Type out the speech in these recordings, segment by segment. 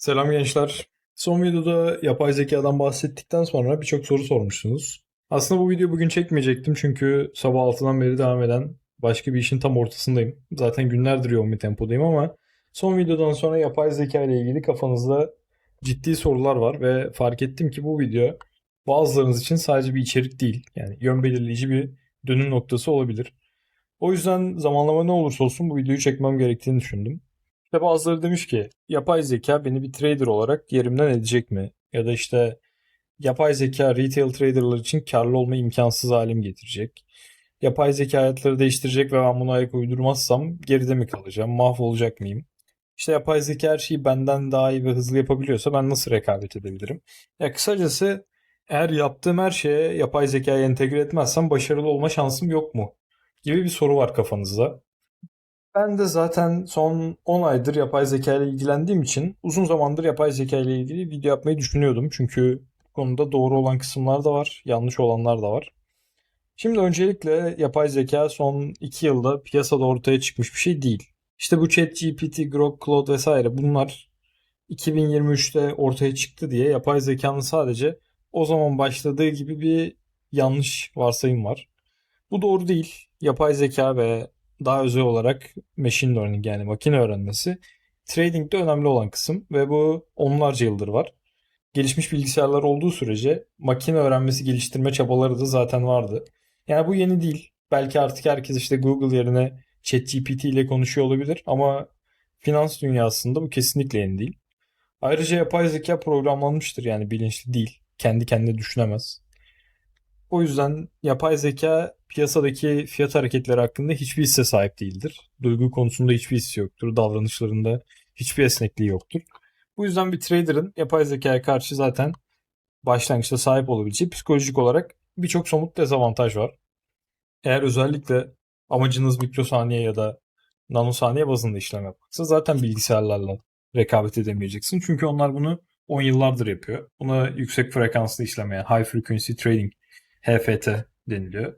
Selam gençler. Son videoda yapay zekadan bahsettikten sonra birçok soru sormuşsunuz. Aslında bu videoyu bugün çekmeyecektim çünkü sabah 6'dan beri devam eden başka bir işin tam ortasındayım. Zaten günlerdir yoğun bir tempodayım ama son videodan sonra yapay zeka ile ilgili kafanızda ciddi sorular var ve fark ettim ki bu video bazılarınız için sadece bir içerik değil. Yani yön belirleyici bir dönüm noktası olabilir. O yüzden zamanlama ne olursa olsun bu videoyu çekmem gerektiğini düşündüm. İşte bazıları demiş ki yapay zeka beni bir trader olarak yerimden edecek mi? Ya da işte yapay zeka retail traderlar için karlı olma imkansız halim getirecek. Yapay zeka hayatları değiştirecek ve ben buna ayak uydurmazsam geride mi kalacağım? Mahvolacak mıyım? İşte yapay zeka her şeyi benden daha iyi ve hızlı yapabiliyorsa ben nasıl rekabet edebilirim? Ya kısacası eğer yaptığım her şeye yapay zekayı entegre etmezsem başarılı olma şansım yok mu? Gibi bir soru var kafanızda. Ben de zaten son 10 aydır yapay zeka ile ilgilendiğim için uzun zamandır yapay zeka ile ilgili video yapmayı düşünüyordum. Çünkü konuda doğru olan kısımlar da var, yanlış olanlar da var. Şimdi öncelikle yapay zeka son 2 yılda piyasada ortaya çıkmış bir şey değil. İşte bu ChatGPT, Grok, Claude vesaire bunlar 2023'te ortaya çıktı diye yapay zekanın sadece o zaman başladığı gibi bir yanlış varsayım var. Bu doğru değil. Yapay zeka ve daha özel olarak machine learning yani makine öğrenmesi trading'de önemli olan kısım ve bu onlarca yıldır var. Gelişmiş bilgisayarlar olduğu sürece makine öğrenmesi geliştirme çabaları da zaten vardı. Yani bu yeni değil. Belki artık herkes işte Google yerine ChatGPT ile konuşuyor olabilir ama finans dünyasında bu kesinlikle yeni değil. Ayrıca yapay zeka programlanmıştır yani bilinçli değil. Kendi kendine düşünemez. O yüzden yapay zeka piyasadaki fiyat hareketleri hakkında hiçbir hisse sahip değildir. Duygu konusunda hiçbir hissi yoktur. Davranışlarında hiçbir esnekliği yoktur. Bu yüzden bir trader'ın yapay zekaya karşı zaten başlangıçta sahip olabileceği psikolojik olarak birçok somut dezavantaj var. Eğer özellikle amacınız mikrosaniye ya da nanosaniye bazında işlem yapmaksa zaten bilgisayarlarla rekabet edemeyeceksin. Çünkü onlar bunu 10 yıllardır yapıyor. Buna yüksek frekanslı işlem yani high frequency trading HFT deniliyor.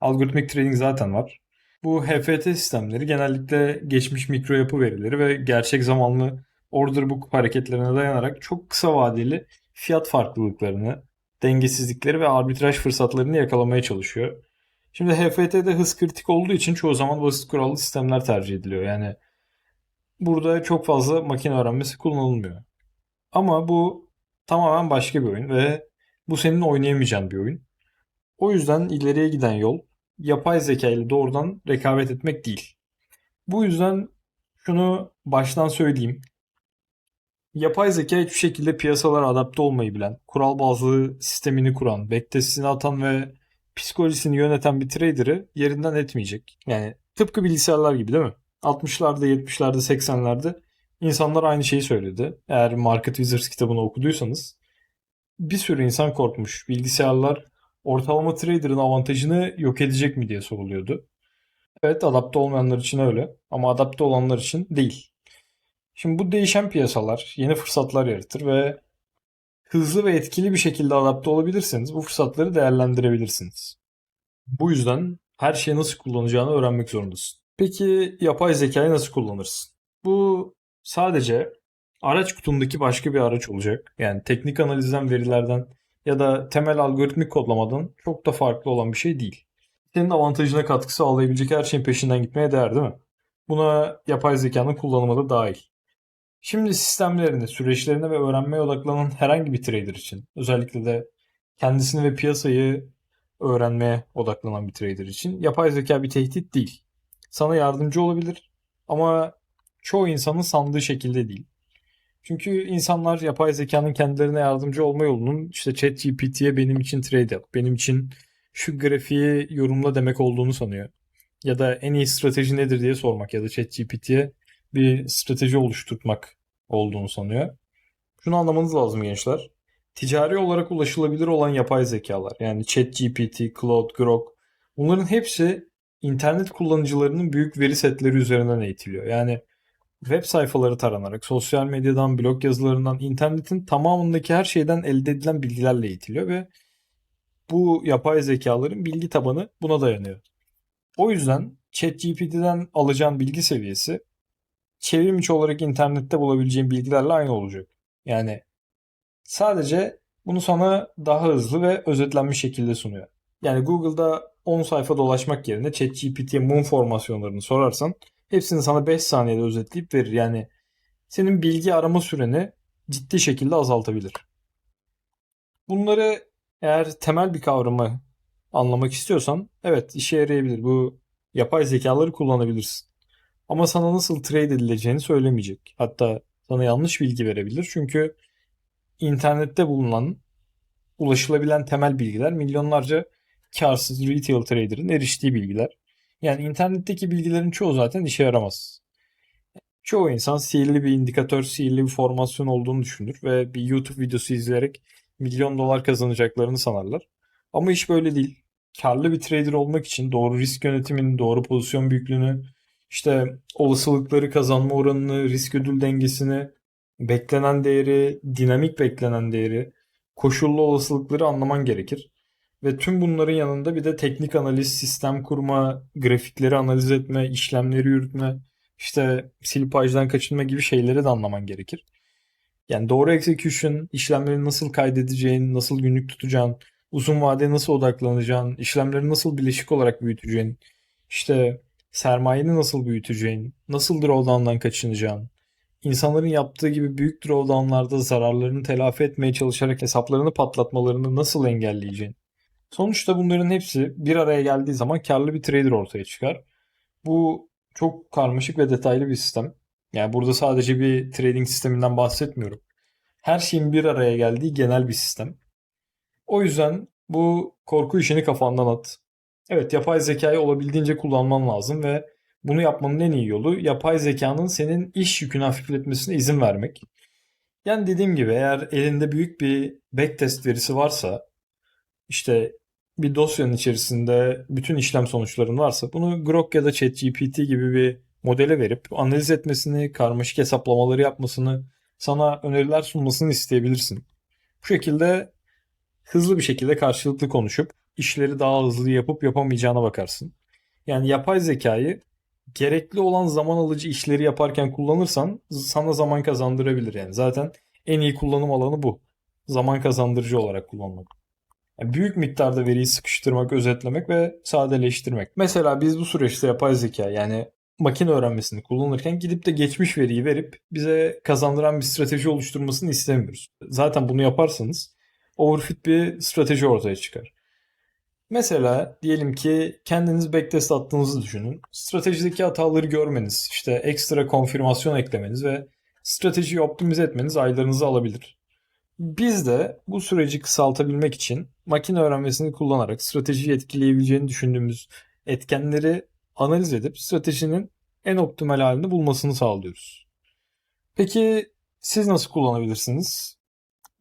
Algoritmik trading zaten var. Bu HFT sistemleri genellikle geçmiş mikro yapı verileri ve gerçek zamanlı order book hareketlerine dayanarak çok kısa vadeli fiyat farklılıklarını, dengesizlikleri ve arbitraj fırsatlarını yakalamaya çalışıyor. Şimdi HFT'de hız kritik olduğu için çoğu zaman basit kurallı sistemler tercih ediliyor. Yani burada çok fazla makine öğrenmesi kullanılmıyor. Ama bu tamamen başka bir oyun ve bu senin oynayamayacağın bir oyun. O yüzden ileriye giden yol yapay zeka ile doğrudan rekabet etmek değil. Bu yüzden şunu baştan söyleyeyim. Yapay zeka hiçbir şekilde piyasalara adapte olmayı bilen, kural bazlı sistemini kuran, backtestini atan ve psikolojisini yöneten bir trader'ı yerinden etmeyecek. Yani tıpkı bilgisayarlar gibi değil mi? 60'larda, 70'lerde, 80'lerde insanlar aynı şeyi söyledi. Eğer Market Wizards kitabını okuduysanız bir sürü insan korkmuş. Bilgisayarlar ortalama trader'ın avantajını yok edecek mi diye soruluyordu. Evet adapte olmayanlar için öyle ama adapte olanlar için değil. Şimdi bu değişen piyasalar yeni fırsatlar yaratır ve hızlı ve etkili bir şekilde adapte olabilirseniz bu fırsatları değerlendirebilirsiniz. Bu yüzden her şeyi nasıl kullanacağını öğrenmek zorundasın. Peki yapay zekayı nasıl kullanırsın? Bu sadece araç kutundaki başka bir araç olacak. Yani teknik analizden verilerden ya da temel algoritmik kodlamadan çok da farklı olan bir şey değil. Senin avantajına katkı sağlayabilecek her şeyin peşinden gitmeye değer değil mi? Buna yapay zekanın kullanımı da dahil. Şimdi sistemlerine, süreçlerine ve öğrenmeye odaklanan herhangi bir trader için, özellikle de kendisini ve piyasayı öğrenmeye odaklanan bir trader için yapay zeka bir tehdit değil. Sana yardımcı olabilir ama çoğu insanın sandığı şekilde değil. Çünkü insanlar yapay zekanın kendilerine yardımcı olma yolunun işte ChatGPT'ye benim için trade yap, benim için şu grafiği yorumla demek olduğunu sanıyor. Ya da en iyi strateji nedir diye sormak ya da ChatGPT'ye bir strateji oluşturmak olduğunu sanıyor. Şunu anlamanız lazım gençler. Ticari olarak ulaşılabilir olan yapay zekalar yani ChatGPT, Claude, Grok bunların hepsi internet kullanıcılarının büyük veri setleri üzerinden eğitiliyor. Yani web sayfaları taranarak, sosyal medyadan, blog yazılarından, internetin tamamındaki her şeyden elde edilen bilgilerle eğitiliyor ve bu yapay zekaların bilgi tabanı buna dayanıyor. O yüzden ChatGPT'den alacağın bilgi seviyesi çevrim içi olarak internette bulabileceğin bilgilerle aynı olacak. Yani sadece bunu sana daha hızlı ve özetlenmiş şekilde sunuyor. Yani Google'da 10 sayfa dolaşmak yerine ChatGPT'ye mum formasyonlarını sorarsan hepsini sana 5 saniyede özetleyip verir. Yani senin bilgi arama süreni ciddi şekilde azaltabilir. Bunları eğer temel bir kavramı anlamak istiyorsan evet işe yarayabilir. Bu yapay zekaları kullanabilirsin. Ama sana nasıl trade edileceğini söylemeyecek. Hatta sana yanlış bilgi verebilir. Çünkü internette bulunan ulaşılabilen temel bilgiler milyonlarca karsız retail trader'ın eriştiği bilgiler. Yani internetteki bilgilerin çoğu zaten işe yaramaz. Çoğu insan sihirli bir indikatör, sihirli bir formasyon olduğunu düşünür ve bir YouTube videosu izleyerek milyon dolar kazanacaklarını sanarlar. Ama iş böyle değil. Karlı bir trader olmak için doğru risk yönetimini, doğru pozisyon büyüklüğünü, işte olasılıkları, kazanma oranını, risk ödül dengesini, beklenen değeri, dinamik beklenen değeri, koşullu olasılıkları anlaman gerekir. Ve tüm bunların yanında bir de teknik analiz, sistem kurma, grafikleri analiz etme, işlemleri yürütme, işte silipajdan kaçınma gibi şeyleri de anlaman gerekir. Yani doğru execution, işlemleri nasıl kaydedeceğin, nasıl günlük tutacağın, uzun vadeye nasıl odaklanacağın, işlemleri nasıl bileşik olarak büyüteceğin, işte sermayeni nasıl büyüteceğin, nasıl drawdown'dan kaçınacağın, insanların yaptığı gibi büyük drawdown'larda zararlarını telafi etmeye çalışarak hesaplarını patlatmalarını nasıl engelleyeceğin. Sonuçta bunların hepsi bir araya geldiği zaman karlı bir trader ortaya çıkar. Bu çok karmaşık ve detaylı bir sistem. Yani burada sadece bir trading sisteminden bahsetmiyorum. Her şeyin bir araya geldiği genel bir sistem. O yüzden bu korku işini kafandan at. Evet yapay zekayı olabildiğince kullanman lazım ve bunu yapmanın en iyi yolu yapay zekanın senin iş yükünü hafifletmesine izin vermek. Yani dediğim gibi eğer elinde büyük bir backtest verisi varsa işte bir dosyanın içerisinde bütün işlem sonuçların varsa bunu Grok ya da ChatGPT gibi bir modele verip analiz etmesini, karmaşık hesaplamaları yapmasını, sana öneriler sunmasını isteyebilirsin. Bu şekilde hızlı bir şekilde karşılıklı konuşup işleri daha hızlı yapıp yapamayacağına bakarsın. Yani yapay zekayı gerekli olan zaman alıcı işleri yaparken kullanırsan sana zaman kazandırabilir yani. Zaten en iyi kullanım alanı bu. Zaman kazandırıcı olarak kullanmak. Yani büyük miktarda veriyi sıkıştırmak, özetlemek ve sadeleştirmek. Mesela biz bu süreçte yapay zeka yani makine öğrenmesini kullanırken gidip de geçmiş veriyi verip bize kazandıran bir strateji oluşturmasını istemiyoruz. Zaten bunu yaparsanız overfit bir strateji ortaya çıkar. Mesela diyelim ki kendiniz backtest attığınızı düşünün. Stratejideki hataları görmeniz, işte ekstra konfirmasyon eklemeniz ve stratejiyi optimize etmeniz aylarınızı alabilir. Biz de bu süreci kısaltabilmek için makine öğrenmesini kullanarak stratejiyi etkileyebileceğini düşündüğümüz etkenleri analiz edip stratejinin en optimal halini bulmasını sağlıyoruz. Peki siz nasıl kullanabilirsiniz?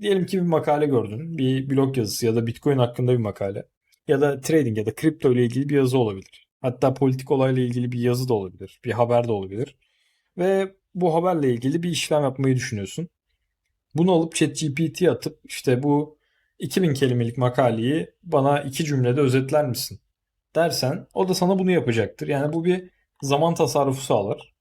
Diyelim ki bir makale gördün, bir blog yazısı ya da Bitcoin hakkında bir makale ya da trading ya da kripto ile ilgili bir yazı olabilir. Hatta politik olayla ilgili bir yazı da olabilir, bir haber de olabilir. Ve bu haberle ilgili bir işlem yapmayı düşünüyorsun. Bunu alıp ChatGPT'ye atıp işte bu 2000 kelimelik makaleyi bana iki cümlede özetler misin? dersen o da sana bunu yapacaktır. Yani bu bir zaman tasarrufu sağlar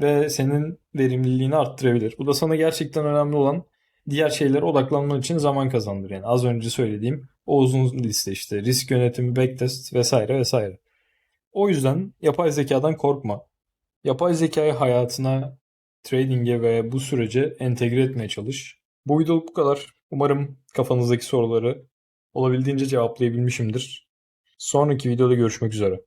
ve senin verimliliğini arttırabilir. Bu da sana gerçekten önemli olan diğer şeylere odaklanman için zaman kazandırır. Yani az önce söylediğim o uzun liste işte risk yönetimi, backtest vesaire vesaire. O yüzden yapay zekadan korkma. Yapay zekayı hayatına, trading'e ve bu sürece entegre etmeye çalış. Bu videoluk bu kadar. Umarım kafanızdaki soruları olabildiğince cevaplayabilmişimdir. Sonraki videoda görüşmek üzere.